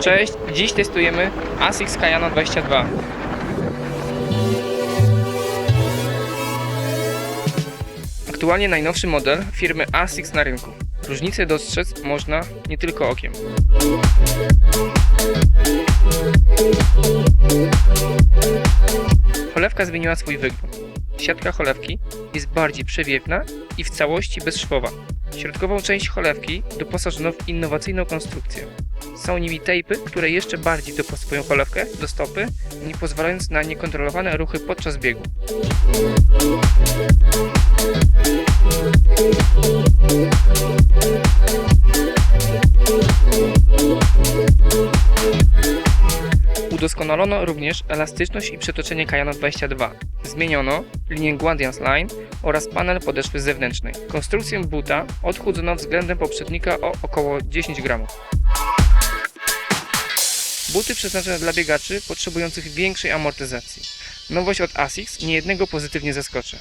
Cześć, dziś testujemy ASICS Kayano 22. Aktualnie najnowszy model firmy ASICS na rynku. Różnice dostrzec można nie tylko okiem. Cholewka zmieniła swój wygląd. Siatka cholewki jest bardziej przewiewna i w całości bezszwowa. Środkową część cholewki doposażono w innowacyjną konstrukcję. Są nimi tejpy, które jeszcze bardziej dopasowują cholewkę do stopy, nie pozwalając na niekontrolowane ruchy podczas biegu. Udoskonalono również elastyczność i przetoczenie Kayano 22. Zmieniono linię Guardians Line oraz panel podeszwy zewnętrznej. Konstrukcję buta odchudzono względem poprzednika o około 10 gramów. Buty przeznaczone dla biegaczy potrzebujących większej amortyzacji. Nowość od ASICS niejednego pozytywnie zaskoczy.